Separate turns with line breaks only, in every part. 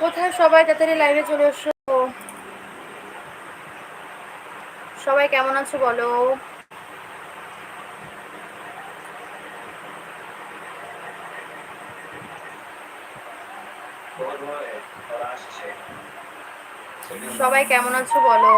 কোথায় সবাই? তাড়াতাড়ি লাইভে চলে এসো। সবাই কেমন আছো বলো? সবাই কেমন আছো বলো?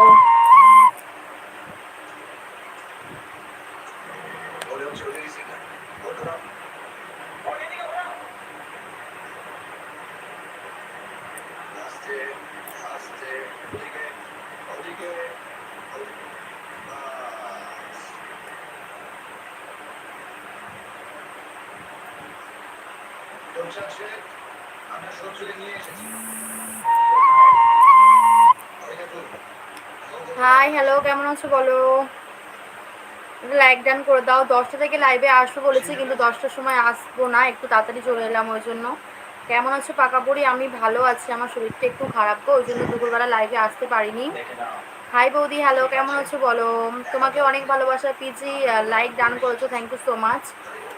হাই হ্যালো কেমন আছো বলো? লাইক ডান করে দাও। দশটা থেকে লাইভে আসব বলেছি, কিন্তু দশটার সময় আসব না। একটু তাড়াতাড়ি চলে এলাম ওই জন্য। কেমন আছো পাকা পড়ি আমি ভালো আছি। আমার শরীরটা একটু খারাপ তো ওই জন্য দুপুরবেলা লাইভে আসতে পারিনি। হাই বৌদি হ্যালো কেমন আছো বলো? তোমাকে অনেক ভালোবাসা পিজি লাইক ডান করেছ থ্যাংক ইউ সো মাচ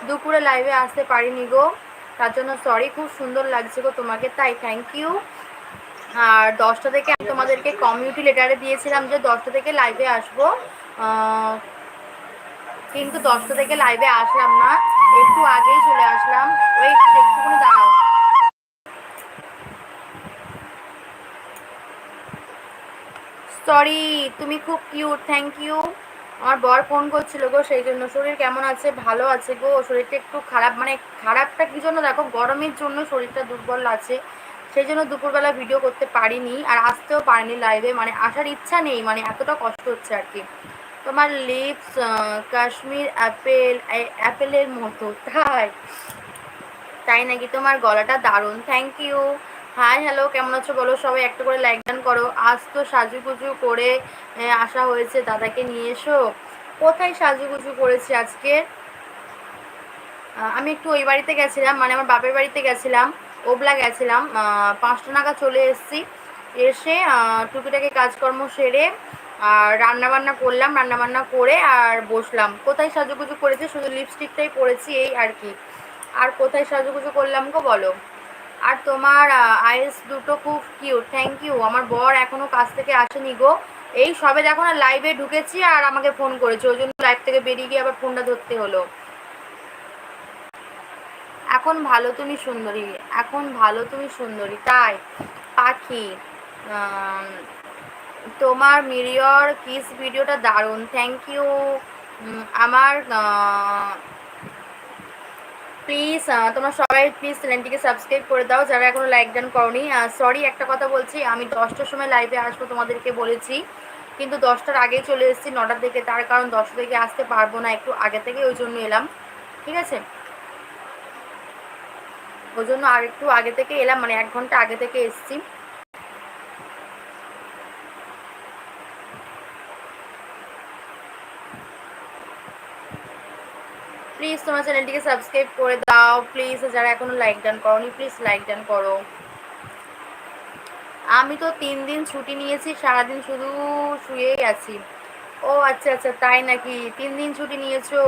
দুপুরে লাইভে আসতে পারিনি গো, তার জন্য সরি খুব সুন্দর লাগছে গো তোমাকে, তাই থ্যাংক ইউ আর দশটা থেকে আমি তোমাদেরকে কমিউনিটি লেটারে দিয়েছিলাম যে দশটা থেকে লাইভে আসব। কিন্তু দশটা থেকে লাইভে আসলাম না, একটু আগেই চলে আসলাম। ওই একটুখানি দাঁড়াও। সরি তুমি খুব কিউট থ্যাংক ইউ আমার বর ফোন করছিল গো, সেই জন্য। শরীর কেমন আছে? ভালো আছে গো, শরীরটা একটু খারাপ। মানে খারাপটা কী জন্য? দেখো, গরমের জন্য শরীরটা দুর্বল আছে। সেই জন্য দুপুরবেলা ভিডিও করতে পারিনি আর আসতেও পারিনি লাইভে মানে আসার ইচ্ছা নেই মানে এতটা কষ্ট হচ্ছে আর কি। তোমার লিপস কাশ্মীর অ্যাপেল অ্যাপেলের মতো। তাই। তাই নাকি? তোমার গলাটা দারুণ। থ্যাংক ইউ হাই হ্যালো কেমন আছো বলো? সবাই একটা করে লাইক ডান করো। আজ তো সাজুগুজু করে আসা হয়েছে দাদাকে নিয়ে এসো। কোথায় সাজুগুজু করেছি আজকে? আমি একটু ওই বাড়িতে গেছিলাম মানে আমার বাপের বাড়িতে গেছিলাম, ওবলা গেছিলাম পাঁচটা নাগাদ চলে এসেছি। এসে টুকিটাকে কাজকর্ম সেরে আর রান্নাবান্না করলাম, রান্নাবান্না করে আর বসলাম। কোথায় সাজুগুজু করেছি? শুধু লিপস্টিকটাই পরেছি, এই আর কি। আর কোথায় সাজুগুজু করলাম গো বলো? আর তোমার আইস দুটো খুব কিউট থ্যাংক ইউ আমার বর এখনও কাছ থেকে আসেনি গো। এই সবে দেখো না লাইভে ঢুকেছি আর আমাকে ফোন করেছে, ওই জন্য লাইভ থেকে বেরিয়ে গিয়ে আবার ফোনটা ধরতে হলো। এখন ভালো তুমি সুন্দরী, এখন ভালো তুমি সুন্দরী, তাই? পাখি তোমার মিরিয়র কিস ভিডিওটা দারুণ থ্যাংক ইউ আমার প্লিজ তোমরা সবাই প্লিজ চ্যানেলটিকে সাবস্ক্রাইব করে দাও। যারা এখনও লাইক ডান করনি সরি একটা কথা বলছি, আমি দশটার সময় লাইভে আসব তোমাদেরকে বলেছি। কিন্তু দশটার আগে চলে এসেছি নটার থেকে তার কারণ দশটা থেকে আসতে পারব না, একটু আগে থেকে ওই জন্য এলাম। ঠিক আছে? ওই জন্য আর একটু আগে থেকে এলাম মানে এক ঘণ্টা আগে থেকে এসছি। প্লিজ তোমার চ্যানেলটিকে সাবস্ক্রাইব করে দাও প্লিজ যারা এখনও লাইক ডান করনি প্লিজ লাইক ডান করো। আমি তো তিন দিন ছুটি নিয়েছি, সারাদিন শুধু শুয়েই আছি। ও আচ্ছা আচ্ছা তাই নাকি? তিন দিন ছুটি নিয়েছো?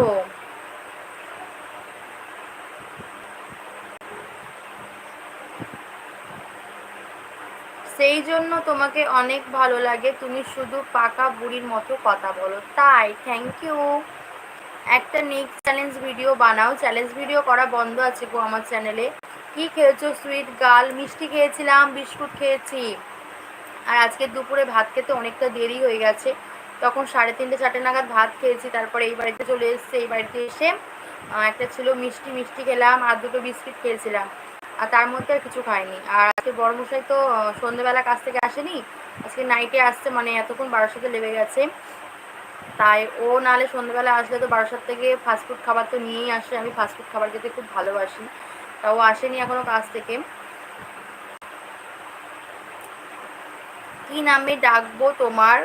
সেই জন্য তোমাকে অনেক ভালো লাগে। তুমি শুধু পাকা বুড়ির মতো কথা বলো। তাই থ্যাংক ইউ একটা নেক্সট চ্যালেঞ্জ ভিডিও বানাও। চ্যালেঞ্জ ভিডিও করা বন্ধ আছে গো আমার চ্যানেলে কি খেয়েছো সুইট গাল মিষ্টি খেয়েছিলাম, বিস্কুট খেয়েছি। আর আজকে দুপুরে ভাত খেতে অনেকটা দেরি হয়ে গেছে। তখন সাড়ে তিনটে, চারটে নাগাদ ভাত খেয়েছি। তারপরে এই বাড়িতে চলে এসছে, এই বাড়িতে এসে একটা ছিল মিষ্টি মিষ্টি খেলাম, আর দুটো বিস্কিট খেয়েছিলাম। আর তার মধ্যে আর কিছু খাইনি। আর আজকে বড়মশাই তো সন্ধেবেলা কাছ থেকে আসেনি। আজকে নাইটে আসছে মানে এতক্ষণ সাথে লেগে গেছে। তাই ও নাহলে সন্ধ্যেবেলা আসলে তো বারোসার থেকে ফাস্টফুড খাবার তো নিয়েই আসে। আমি ফাস্টফুড খাবার খেতে খুব ভালোবাসি। তা ও আসেনি এখনও কাছ থেকে। কি নামে ডাকবো তোমার?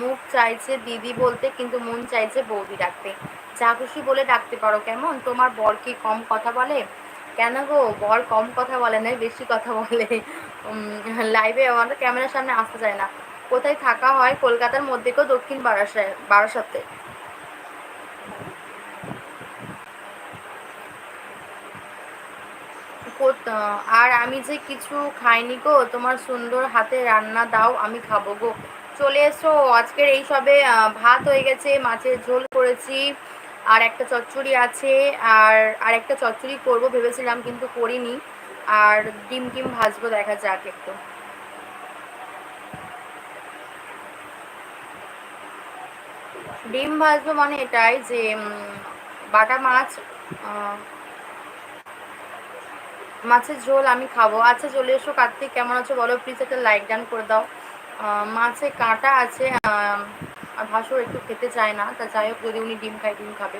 মুখ চাইছে দিদি বলতে, কিন্তু মন চাইছে বৌদি ডাকতে। যা খুশি বলে ডাকতে পারো। কেমন? তোমার বর কি কম কথা বলে? কেন গো? বর কম কথা বলে না বেশি কথা বলে। লাইভে আমাদের ক্যামেরার সামনে আসতে চায় না। কোথায় থাকা হয় কলকাতার মধ্যে কেউ দক্ষিণ বারাসায় বারাসাতে? আর আমি যে কিছু খাইনি গো, তোমার সুন্দর হাতে রান্না দাও, আমি খাব গো। চলে এসো, আজকের এই সবে ভাত হয়ে গেছে, মাছের ঝোল করেছি, আর একটা চচ্চড়ি আছে, আর আর একটা চচ্চড়ি করব, ভেবেছিলাম কিন্তু করিনি। আর ডিম টিম ভাজবো, দেখা যাক একটু। ডিম ভাজবো মানে এটাই যে বাটা মাছ মাছের ঝোল আমি খাব। আচ্ছা চলে এসো কার্তিক, কেমন আছো বলো? প্লিজ একটা লাইক ডান করে দাও। মাছে কাঁটা আছে আর ভাসুর একটু খেতে চায় না, তা যাই হোক, যদি উনি ডিম খায়, ডিম খাবে।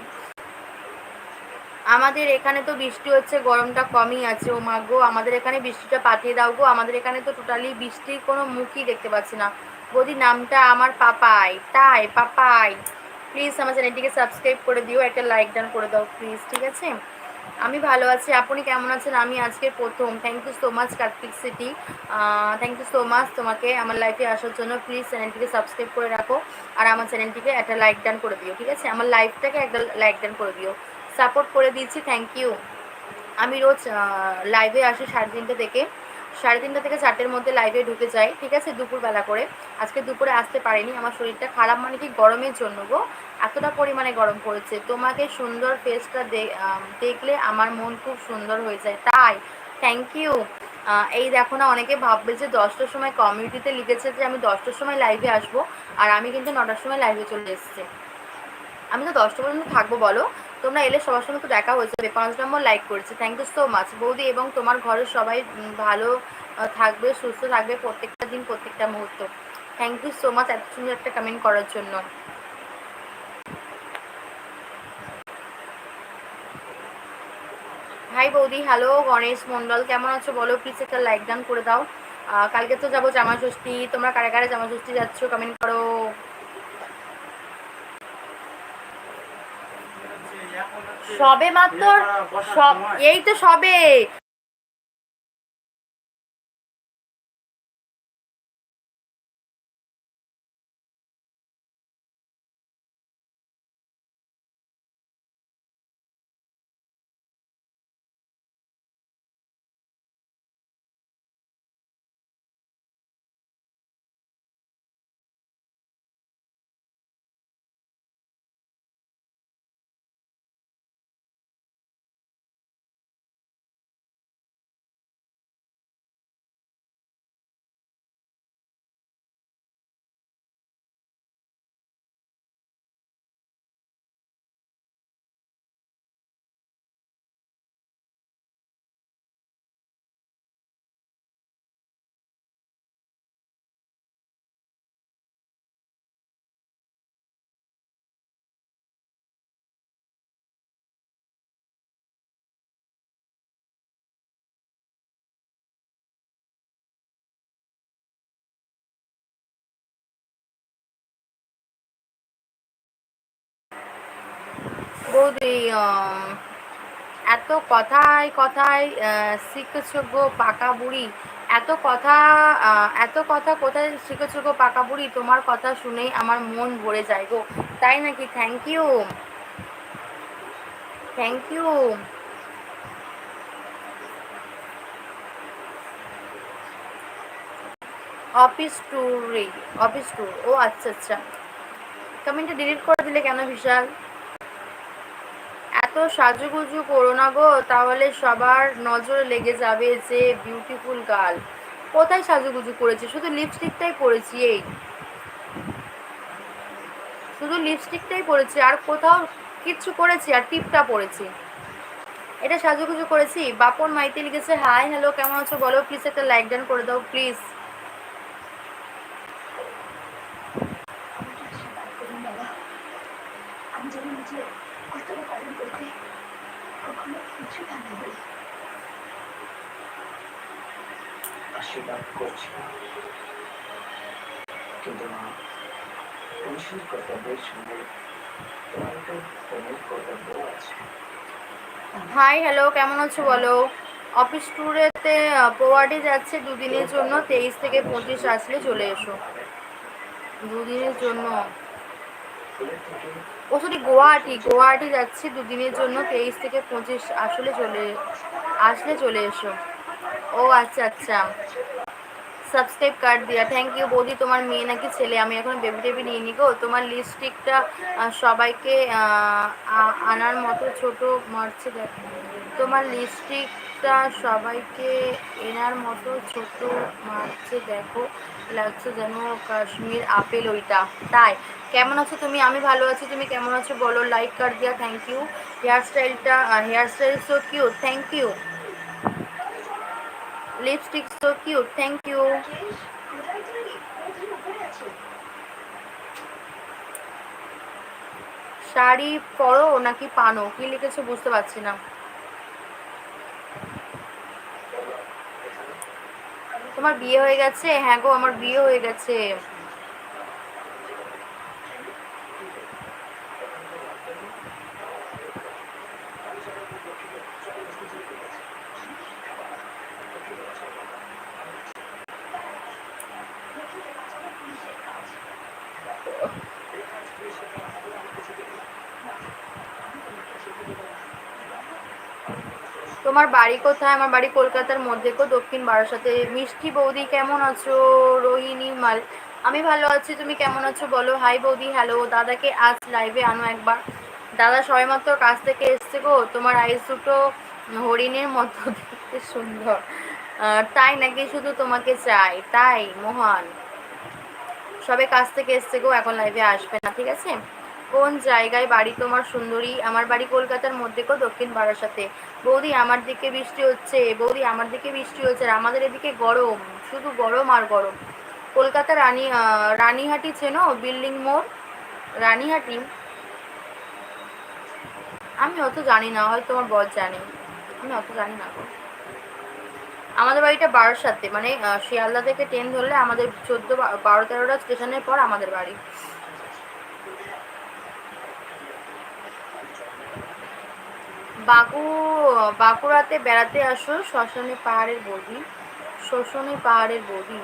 আমাদের এখানে তো বৃষ্টি হচ্ছে, গরমটা কমই আছে। ও মা গো, আমাদের এখানে বৃষ্টিটা পাঠিয়ে দাও গো। আমাদের এখানে তো টোটালি বৃষ্টির কোনো মুখই দেখতে পাচ্ছি না। বৌদি, নামটা আমার পাপাই, তাই, পাপাই। প্লিজ আমার চ্যানেলটিকে সাবস্ক্রাইব করে দিও, একটা লাইক ডান করে দাও প্লিজ ঠিক আছে? আমি ভালো আছি, আপনি কেমন আছেন? আমি আজকে প্রথম। Thank you so much Kartik city thank you so much তোমাকে আমার লাইফে আসার জন্য। প্লিজ চ্যানেলটিকে সাবস্ক্রাইব করে রাখো আর আমার চ্যানেলটিকে একটা লাইক ডান করে দিও, ঠিক আছে? আমার লাইফটাকে একটা লাইক ডান করে দিও। সাপোর্ট করে দিয়েছি থ্যাংক ইউ আমি রোজ লাইভে আসি সাড়ে তিনটে থেকে। সাড়ে তিনটা থেকে চারটের মধ্যে লাইভে ঢুকে যাই, ঠিক আছে? দুপুরবেলা করে। আজকে দুপুরে আসতে পারিনি, আমার শরীরটা খারাপ মানে কি গরমের জন্য গো। এতটা পরিমাণে গরম পড়েছে। তোমাকে সুন্দর ফেসটা দেখলে আমার মন খুব সুন্দর হয়ে যায়। তাই থ্যাংক ইউ এই দেখো না, অনেকে ভাববে যে দশটার সময় কমিউনিটিতে লিখেছে যে আমি দশটার সময় লাইভে আসব, আর আমি কিন্তু নটার সময় লাইভে চলে এসেছি। আমি তো দশটা পর্যন্ত থাকব, বলো? তোমরা এলে সবার সঙ্গে তো দেখা হয়ে যাবে। পাঁচ নম্বর লাইক করেছে। থ্যাংক ইউ সো মাচ বৌদি এবং তোমার ঘরের সবাই ভালো থাকবে, সুস্থ থাকবে প্রত্যেকটা দিন, প্রত্যেকটা মুহূর্ত। থ্যাংক ইউ সো মাচ এত সুন্দর একটা কমেন্ট করার জন্য। হাই বৌদি হ্যালো গণেশ মন্ডল কেমন আছো বলো? প্লিজ একটা লাইক ডান করে দাও। কালকে তো যাব জামা ষষ্ঠী তোমরা কারে কারে জামা ষষ্ঠী যাচ্ছ? কমেন্ট করো। সবে মাত্র সব এই তো সবে। বৌদি এত কথায় কথায় শিখেছ গো পাকা বুড়ি। এত কথা এত কথা কোথায় শিখেছ গো পাকা বুড়ি? তোমার কথা শুনেই আমার মন ভরে যায় গো। তাই নাকি? Thank you thank you office ট্যুরে অফিস ট্যুর ও আচ্ছা আচ্ছা। কমেন্টটা ডিলিট করে দিলে কেন বিশাল? এত সাজুগুজু করো না গো, তাহলে সবার নজরে লেগে যাবে যে বিউটিফুল গার্ল কোথায় সাজুগুজু করেছি? শুধু লিপস্টিকটাই পরেছি, এই। শুধু লিপস্টিকটাই পরেছি, আর কোথাও কিচ্ছু করেছি আর টিপটা পরেছি। এটা সাজুগুজু করেছি। বাপন মাইতে লিখেছে হাই হ্যালো কেমন আছো? বলো প্লিজ একটা লাইক ডান করে দাও প্লিজ
আশীর্বাদ করছি কিন্তু মা পুরুষের কর্তব্যের সঙ্গে তোমার তো প্রেমের কর্তব্য আছে
হাই হ্যালো কেমন আছো বলো? অফিস ট্যুরেতে পোয়াডে যাচ্ছে দুদিনের জন্য, তেইশ থেকে পঁচিশ আসলে চলে এসো। দুদিনের জন্য। ও সরি গুয়াহাটি গুয়াহাটি যাচ্ছি দুদিনের জন্য, তেইশ থেকে পঁচিশ আসলে চলে আসলে চলে এসো। ও আচ্ছা আচ্ছা। সাবস্ক্রাইব কার্ড দিয়া। থ্যাংক ইউ বৌদি, তোমার মেয়ে নাকি ছেলে। আমি এখন বেবি টেবি নিয়ে নি গো তোমার লিপস্টিকটা সবাইকে আনার মতো ছোট মারছে দেখো। তোমার লিপস্টিকটা সবাইকে এনার মতো ছোট মারছে দেখো। লাগছে যেন কাশ্মীর আপেল ওইটা। তাই, কেমন আছো তুমি? আমি ভালো আছি। তুমি কেমন আছো? বলো লাইক কার দিয়া। থ্যাংক ইউ হেয়ার স্টাইলটা hair style so cute thank you lipstick so cute thank you sari পরো নাকি পানো? কি লিখেছো বুঝতে পারছি না। তোমার বিয়ে হয়ে গেছে? হ্যাঁ গো, আমার বিয়ে হয়ে গেছে। তোমার বাড়ি কোথায়? আমার বাড়ি কলকাতার মধ্যে কো দক্ষিণ বারাসাতে। মিষ্টি বৌদি, কেমন আছো? রোহিণী, মাল আমি ভালো আছি, তুমি কেমন আছো বলো? হাই বৌদি হ্যালো দাদাকে আজ লাইভে আনো একবার। দাদা সবেমাত্র কাছ থেকে এসছে গো, তোমার আইস দুটো হরিণের মতো দেখতে সুন্দর। তাই নাকি শুধু তোমাকে চাই? তাই, মোহন। সবে কাছ থেকে এসছে গো, এখন লাইভে আসবে না, ঠিক আছে? কোন জায়গায় বাড়ি তোমার সুন্দরী? আমার বাড়ি কলকাতার মধ্যে কো, দক্ষিণ বারাসাতে। বৌদি, আমার দিকে বৃষ্টি হচ্ছে। বৌদি, আমার দিকে বৃষ্টি হচ্ছে আর আমাদের এদিকে গরম। শুধু গরম আর গরম। কলকাতা রানী রানীহাটি চেনো? বিল্ডিং মোড়? রানীহাটি? আমি অত জানি না, হয়তো তোমার বর জানে। আমি অত জানি না আমাদের বাড়িটা বারাসাতে মানে শিয়ালদা থেকে ট্রেন ধরলে আমাদের চোদ্দ বারো তেরোটা স্টেশনের পর আমাদের বাড়ি। বাঁকু, বাঁকুড়াতে বেড়াতে আসো, শ্মশানে পাহাড়ের বৌদি শোষণে পাহাড়ের বৌদি।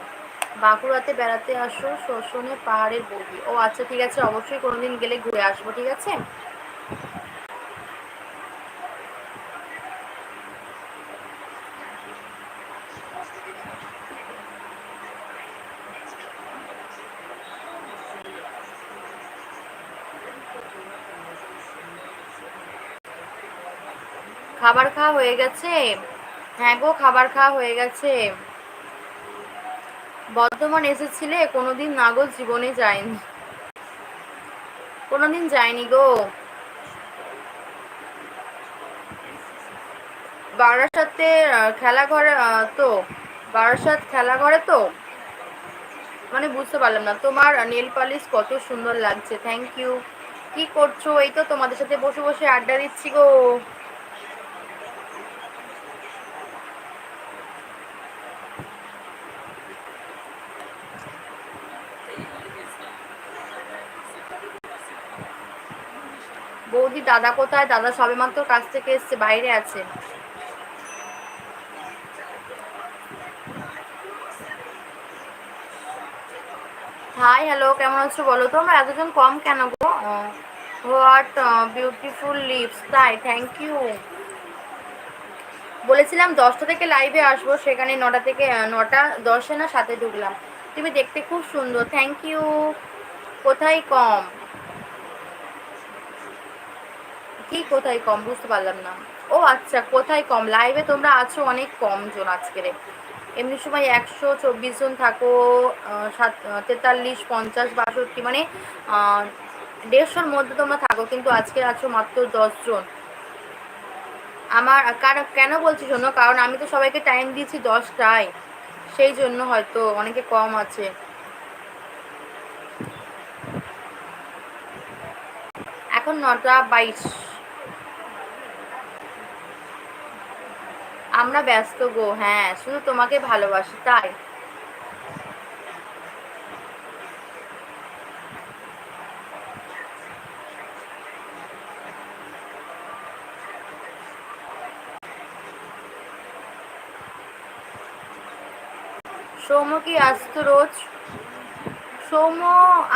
বাঁকুড়াতে বেড়াতে আসো শোষণে পাহাড়ের বৌদি। ও আচ্ছা ঠিক আছে, অবশ্যই কোনোদিন গেলে ঘুরে আসব, ঠিক আছে? খাবার খাওয়া হয়ে গেছে। হ্যাঁ গো, খাবার খাওয়া হয়ে গেছে। বর্ধমান এসেছিলে, কোনোদিন না গো, জীবনে যায়নি কোনোদিন যায়নি গো। বারাসাতে খেলাঘরে তো, বারাসাত খেলাঘরে তো? মানে বুঝতে পারলাম না, তোমার নেল পালিশ কত সুন্দর লাগছে থ্যাংক ইউ কি করছ? এই তো তোমাদের সাথে বসে বসে আড্ডা দিচ্ছি গো। বৌদি, দাদা কোথায়? দাদা সবেমাত্র কাছ থেকে এসছে, বাইরে আছে। হাই হ্যালো কেমন আছো বলো তো? আমরা এতজন কম কেন গো? হোয়াট বিউটিফুল লিপস তাই থ্যাংক ইউ বলেছিলাম দশটা থেকে লাইভে আসব, সেখানে নটা থেকে নটা, দশে না সাথে ঢুকলাম। তুমি দেখতে খুব সুন্দর থ্যাংক ইউ কোথায় কম? কি, কোথায় কম বুঝতে পারলাম না। ও আচ্ছা কোথায় কম? লাইভে তোমরা আছো অনেক কম জন আজকের এমনি সময় একশো চব্বিশ জন থাকো সাত তেতাল্লিশ, পঞ্চাশ, বাষট্টি মানে দেড়শোর মধ্যে তোমরা থাকো, কিন্তু আজকে আছো মাত্র দশ জন। আমার কারণ কেন বলছি শোনো? কারণ আমি তো সবাইকে টাইম দিয়েছি দশটায়। সেই জন্য হয়তো অনেকে কম আছে। এখন নটা বাইশ। আমরা ব্যস্ত গো হ্যাঁ শুধু তোমাকে ভালোবাসি, তাই। সৌম্য কি আসতো রোজ? সৌম্য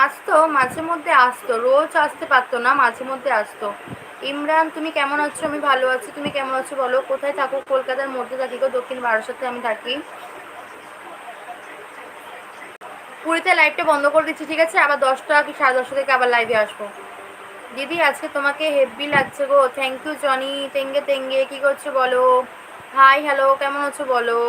আসতো মাঝে মধ্যে আসতো, রোজ আসতে পারতো না মাঝে মধ্যে আসতো। ইমরান, তুমি কেমন আছো? আমি ভালো আছি। তুমি কেমন আছো বলো? কোথায় থাকো? কলকাতার মধ্যে থাকি গো, দক্ষিণ বারাসাতে আমি থাকি। পুরীতে লাইভটা বন্ধ করে দিচ্ছি, ঠিক আছে? আবার দশটা কি সাড়ে দশটা থেকে আবার লাইভে আসব। দিদি, আজকে তোমাকে হেভি লাগছে গো। থ্যাংক ইউ জনি তেঙ্গে তেঙ্গে, কি করছ বলো? হাই হ্যালো কেমন আছো বলো?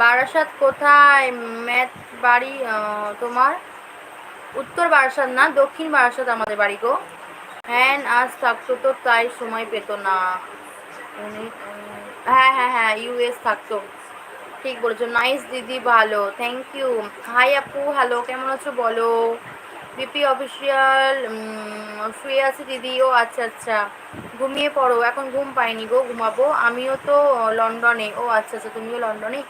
বারাসাত কোথায়? ম্যাথ বাড়ি তোমার? উত্তর বারাসাত না, দক্ষিণ বারাসাত আমাদের বাড়ি গো। হ্যাঁ আজ থাকতো তো, তাই সময় পেত না। হ্যাঁ হ্যাঁ হ্যাঁ ইউএস থাকতো। ঠিক বলেছ, নাইস দিদি, ভালো থ্যাংক ইউ হাই আপু হ্যালো কেমন আছো বলো? বিপি অফিসিয়াল শুয়ে আছে দিদি, ও আচ্ছা আচ্ছা। ঘুমিয়ে পড়ো, এখন ঘুম পাইনি গো, ঘুমাবো। আমিও তো লন্ডনে, ও আচ্ছা আচ্ছা তুমিও লন্ডনে।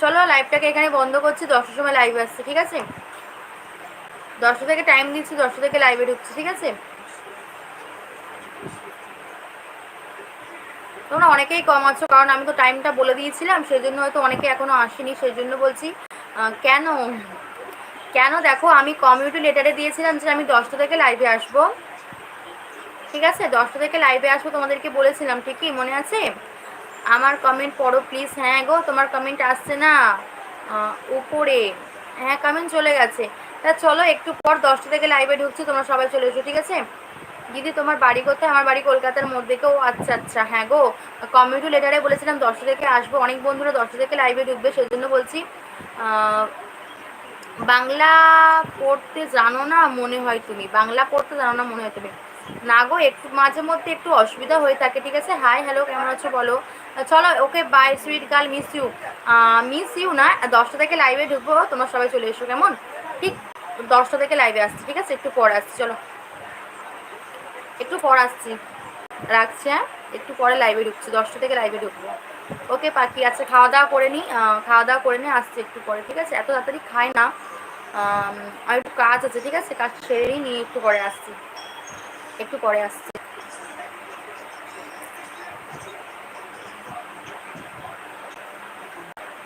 চলো লাইভটাকে এখানে বন্ধ করছি, দশটার সময় লাইভ আসছে, ঠিক আছে? দশটা থেকে টাইম দিচ্ছি দশটা থেকে লাইভে ঢুকছি, ঠিক আছে? তোমরা অনেকেই কম আছো, কারণ আমি তো টাইমটা বলে দিয়েছিলাম সেই জন্য হয়তো অনেকে এখনও আসেনি সেই জন্য বলছি কেন? কেন দেখো, আমি কমিউনিটি লেটারে দিয়েছিলাম যে আমি দশটা থেকে লাইভে আসব। ঠিক আছে? দশটা থেকে লাইভে আসব তোমাদেরকে বলেছিলাম, ঠিকই মনে আছে? আমার কমেন্ট পড়ো প্লিজ হ্যাঁ গো, তোমার কমেন্ট আসছে না। উপরে। হ্যাঁ কমেন্ট চলে গেছে। তা চলো, একটু পর দশটা থেকে লাইভে ঢুকছি, তোমরা সবাই চলে এসো, ঠিক আছে? দিদি, তোমার বাড়ি কোথায়? আমার বাড়ি কলকাতার মধ্যে আচ্ছা আচ্ছা হ্যাঁ গো। কমিউনিটি লেটারে বলেছিলাম দশটা থেকে আসব, অনেক বন্ধুরা দশটা থেকে লাইভে ঢুকবে সেই জন্য বলছি বাংলা পড়তে জানো না মনে হয় তুমি? বাংলা পড়তে জানো না মনে হয় তুমি? না গো, একটু মাঝে মধ্যে একটু অসুবিধা হয়ে থাকে, ঠিক আছে? হাই হ্যালো কেমন আছো বলো? চলো okay bye sweet girl miss you miss you না, দশটা থেকে লাইভে ঢুকবো, তোমরা সবাই চলে এসো, কেমন? দশটা থেকে লাইভে আসছি, ঠিক আছে? একটু পরে আসছি, চলো। একটু পর আসছি। রাখছি হ্যাঁ? একটু পরে লাইভে ঢুকছি, দশটা থেকে লাইভে ঢুকবো। ওকে পাখি আচ্ছা খাওয়া দাওয়া করে নিই খাওয়া দাওয়া করে নিই আসছি একটু পরে, ঠিক আছে? এত তাড়াতাড়ি খাই না। আর একটু কাজ আছে, ঠিক আছে? কাজ সেরেই নিয়ে একটু পরে আসছি। একটু পরে আসছি।